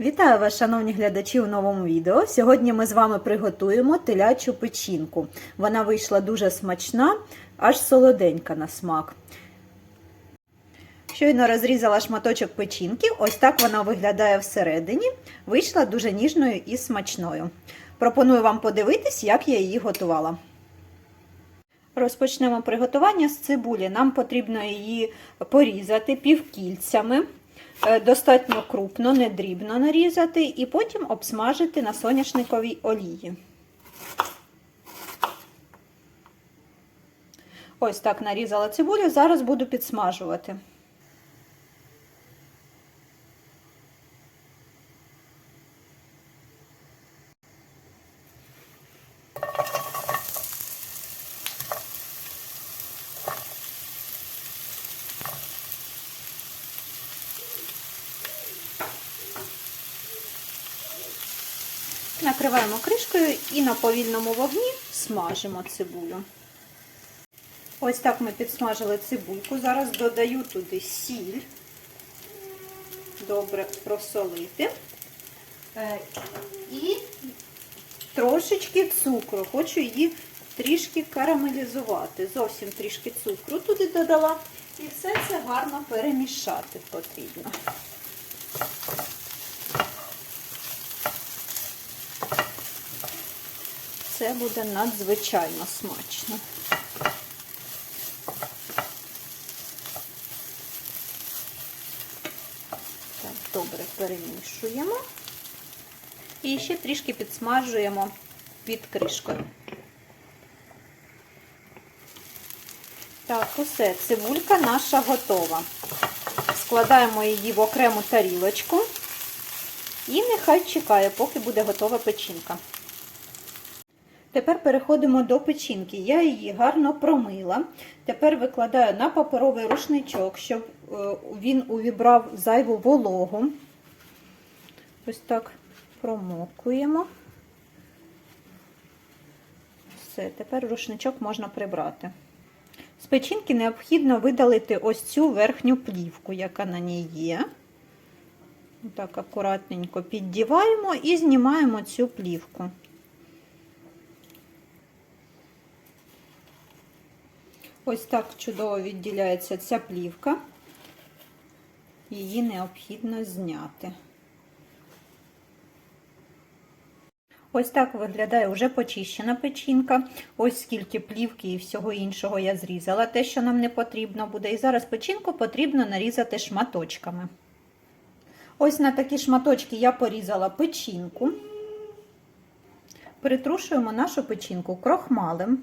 Вітаю вас, шановні глядачі, у новому відео. Сьогодні ми з вами приготуємо телячу печінку. Вона вийшла дуже смачна, аж солоденька на смак. Щойно розрізала шматочок печінки, ось так вона виглядає всередині. Вийшла дуже ніжною і смачною. Пропоную вам подивитись, як я її готувала. Розпочнемо приготування з цибулі. Нам потрібно її порізати півкільцями. Е, Достатньо крупно, не дрібно нарізати, і потім обсмажити на соняшниковій олії. Ось так нарізала цибулю, зараз буду підсмажувати. Накриваємо кришкою і на повільному вогні смажимо цибулю. Ось так ми підсмажили цибульку. Зараз додаю туди сіль, добре просолити. Е, І трошечки цукру. Хочу її трішки карамелізувати. Зовсім трішки цукру туди додала. І все це гарно перемішати потрібно. Це буде надзвичайно смачно. Так, добре перемішуємо. І ще трішки підсмажуємо під кришкою. Так, усе, цибулька наша готова. Складаємо її в окрему тарілочку і нехай чекає, поки буде готова печінка. Тепер переходимо до печінки. Я її гарно промила. Тепер викладаю на паперовий рушничок, щоб він увібрав зайву вологу. Ось так промокуємо. Все, тепер рушничок можна прибрати. З печінки необхідно видалити ось цю верхню плівку, яка на ній є. Так, акуратненько піддіваємо і знімаємо цю плівку. Ось так чудово відділяється ця плівка. Її необхідно зняти. Ось так виглядає вже почищена печінка. Ось скільки плівки і всього іншого я зрізала, те, що нам не потрібно буде. І зараз печінку потрібно нарізати шматочками. Ось на такі шматочки я порізала печінку. Притрушуємо нашу печінку крохмалем.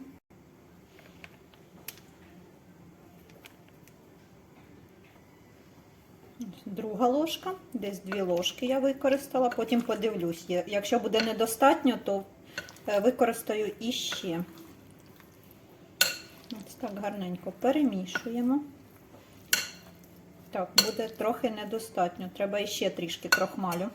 Друга ложка, десь дві ложки я використала, потім подивлюсь. Якщо буде недостатньо, то використаю іще. Ось так гарненько перемішуємо. Так, буде трохи недостатньо, треба іще трішки крохмалю.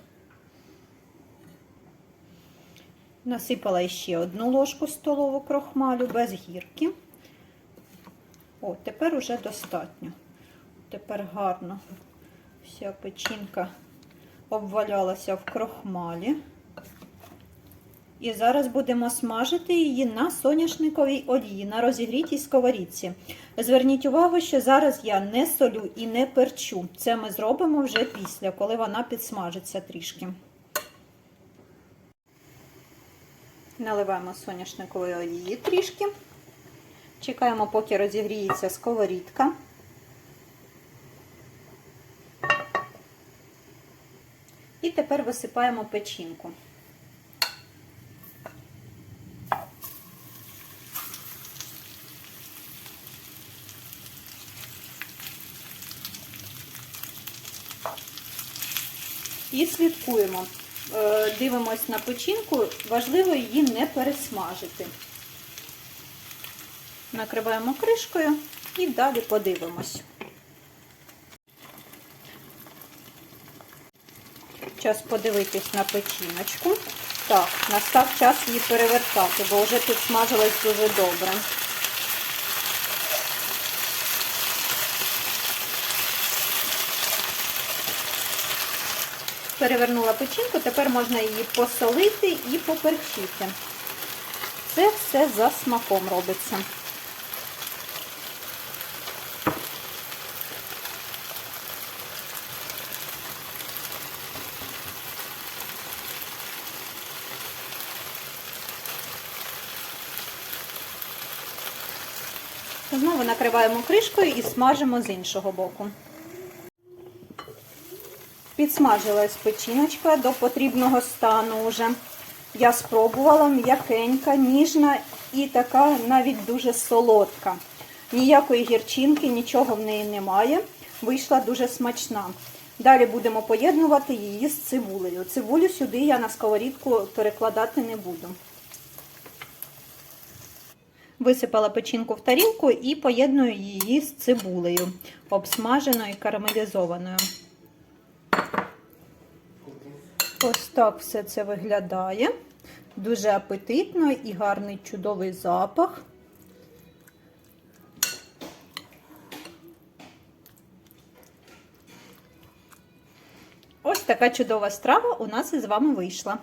Насипала ще одну ложку столову крохмалю без гірки. О, тепер уже достатньо. Тепер гарно. Вся печінка обвалялася в крохмалі. І зараз будемо смажити її на соняшниковій олії, на розігрітій сковорідці. Зверніть увагу, що зараз я не солю і не перчу. Це ми зробимо вже після, коли вона підсмажиться трішки. Наливаємо соняшникової олії трішки. Чекаємо, поки розігріється сковорідка. І тепер висипаємо печінку. І слідкуємо. Дивимось на печінку, важливо її не пересмажити. Накриваємо кришкою і далі подивимось. Час подивитись на печіночку. Так, настав час її перевертати, бо вже підсмажилась дуже добре. Перевернула печінку, тепер можна її посолити і поперчити. Це все за смаком робиться. Знову накриваємо кришкою і смажимо з іншого боку. Підсмажилась печіночка до потрібного стану вже. Я спробувала м'якенька, ніжна і така навіть дуже солодка. Ніякої гірчинки, нічого в неї немає. Вийшла дуже смачна. Далі будемо поєднувати її з цибулею. Цибулю сюди я на сковорідку перекладати не буду. Висипала печінку в тарілку і поєдную її з цибулею, обсмаженою і карамелізованою. Ось так все це виглядає. Дуже апетитно і гарний чудовий запах. Ось така чудова страва у нас із вами вийшла.